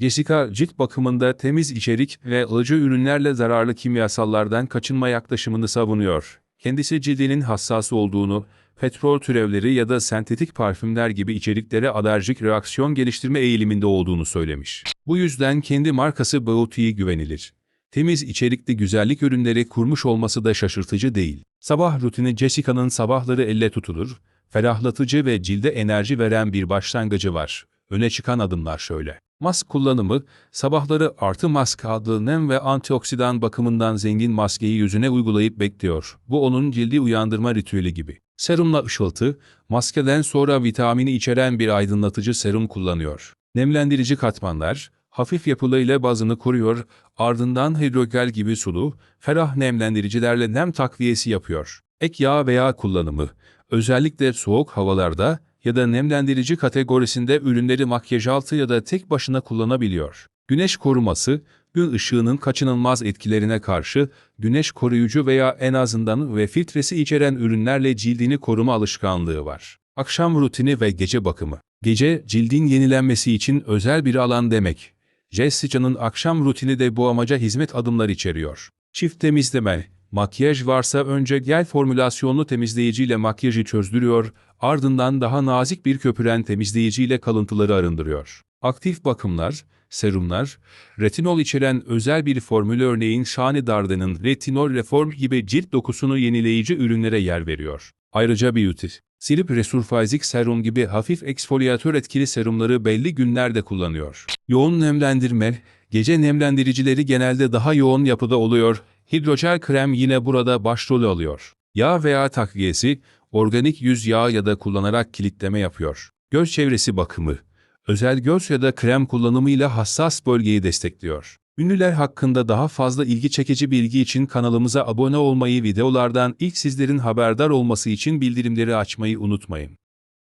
Jessica, cilt bakımında temiz içerik ve alıcı ürünlerle zararlı kimyasallardan kaçınma yaklaşımını savunuyor. Kendisi cildinin hassas olduğunu, petrol türevleri ya da sentetik parfümler gibi içeriklere alerjik reaksiyon geliştirme eğiliminde olduğunu söylemiş. Bu yüzden kendi markası Beauty'ye güvenilir. Temiz içerikli güzellik ürünleri kurmuş olması da şaşırtıcı değil. Sabah rutini Jessica'nın sabahları elle tutulur, ferahlatıcı ve cilde enerji veren bir başlangıcı var. Öne çıkan adımlar şöyle. Mask kullanımı, sabahları artı mask adlı nem ve antioksidan bakımından zengin maskeyi yüzüne uygulayıp bekliyor. Bu onun cildi uyandırma ritüeli gibi. Serumla ışıltı, maskeden sonra vitamini içeren bir aydınlatıcı serum kullanıyor. Nemlendirici katmanlar, hafif yapılıyla bazını koruyor, ardından hidrogel gibi sulu, ferah nemlendiricilerle nem takviyesi yapıyor. Ek yağ veya kullanımı, özellikle soğuk havalarda ya da nemlendirici kategorisinde ürünleri makyaj altı ya da tek başına kullanabiliyor. Güneş koruması, gün ışığının kaçınılmaz etkilerine karşı güneş koruyucu veya en azından ve filtresi içeren ürünlerle cildini koruma alışkanlığı var. Akşam rutini ve gece bakımı. Gece cildin yenilenmesi için özel bir alan demek. Jessica'nın akşam rutini de bu amaca hizmet adımlar içeriyor. Çift temizleme, makyaj varsa önce gel formülasyonlu temizleyiciyle makyajı çözdürüyor, ardından daha nazik bir köpüren temizleyiciyle kalıntıları arındırıyor. Aktif bakımlar, serumlar, retinol içeren özel bir formül örneğin Shani Darden'ın Retinol Reform gibi cilt dokusunu yenileyici ürünlere yer veriyor. Ayrıca Beauty, Silip Resurfazik Serum gibi hafif eksfoliyatör etkili serumları belli günlerde kullanıyor. Yoğun nemlendirme, gece nemlendiricileri genelde daha yoğun yapıda oluyor, hidrojel krem yine burada başrol alıyor. Yağ veya takviyesi, organik yüz yağı ya da kullanarak kilitleme yapıyor. Göz çevresi bakımı, özel göz ya da krem kullanımıyla hassas bölgeyi destekliyor. Ünlüler hakkında daha fazla ilgi çekici bilgi için kanalımıza abone olmayı, videolardan ilk sizlerin haberdar olması için bildirimleri açmayı unutmayın.